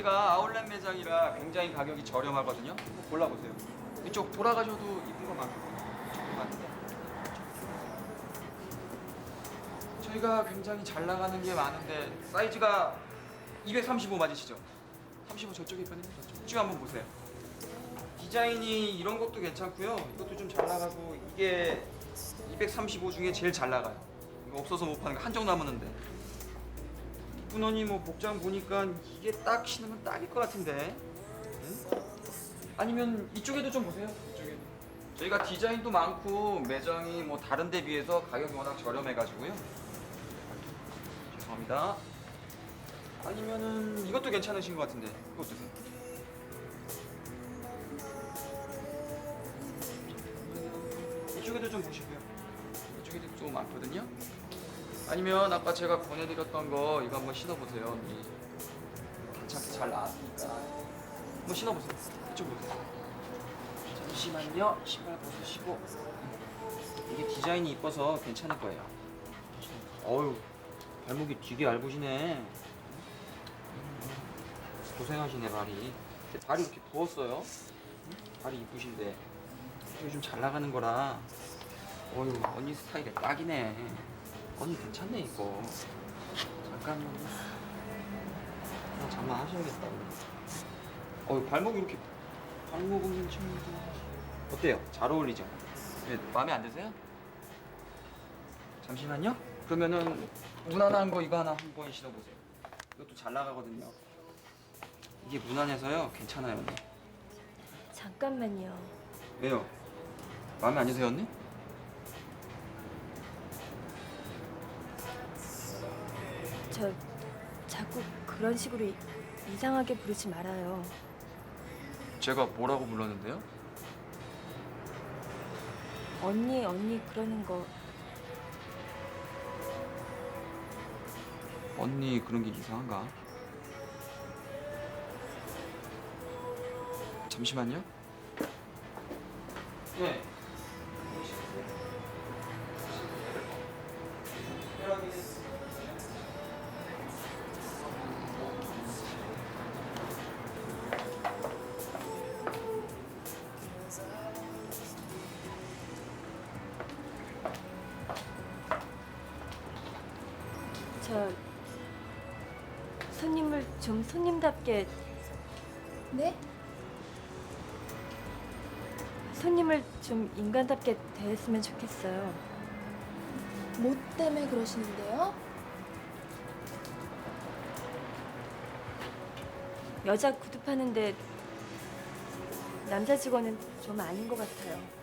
저희가 아울렛 매장이라 굉장히 가격이 저렴하거든요. 한번 골라보세요. 이쪽 돌아가셔도 이쁜 거 많거든요. 이쪽도 많은데. 저희가 굉장히 잘 나가는 게 많은데 사이즈가 235 맞으시죠? 35 저쪽에 있거든요. 저쪽. 쭉 한번 보세요. 디자인이 이런 것도 괜찮고요. 이것도 좀 잘 나가고 이게 235 중에 제일 잘 나가요. 이거 없어서 못 파는 거 한정 남았는데. 언니 뭐 복장 보니까 이게 딱 신으면 딱일 것 같은데. 응? 아니면 이쪽에도 좀 보세요. 이쪽에도. 저희가 디자인도 많고 매장이 뭐 다른 데 비해서 가격이 워낙 저렴해가지고요. 죄송합니다. 아니면은 이것도 괜찮으신 것 같은데 이거 어떠세요? 이쪽에도 좀 보시고요. 이쪽에도 좀 많거든요. 아니면 아까 제가 권해드렸던 거 이거 한번 신어보세요. 언니. 괜찮게 잘 나왔으니까 한번 신어보세요. 이쪽 보세요. 잠시만요. 신발 벗으시고 이게 디자인이 이뻐서 괜찮을 거예요. 어유 발목이 되게 얇으시네. 고생하시네 발이. 발이 이렇게 부었어요. 응? 발이 이쁘신데 좀잘 나가는 거라. 어유 언니 스타일에 딱이네. 언니 괜찮네 이거. 잠깐만요. 그냥 잠만 하셔야겠다. 어유 발목이 이렇게 발목은 괜찮은데 어때요? 잘 어울리죠? 네, 마음에 안 드세요? 잠시만요. 그러면은 무난한 거 이거 하나 한번 신어보세요. 이것도 잘 나가거든요. 이게 무난해서요. 괜찮아요, 언니. 잠깐만요. 왜요? 마음에 안 드세요, 언니? 저 자꾸 그런 식으로 이- 이상하게 부르지 말아요. 제가 뭐라고 불렀는데요? 언니 언니 그러는 거 언니 그런 게 이상한가? 잠시만요. 네. 저 손님을 좀 손님답게 네? 손님을 좀 인간답게 대했으면 좋겠어요. 뭐 때문에 그러시는데요? 여자 구두 파는데 남자 직원은 좀 아닌 것 같아요.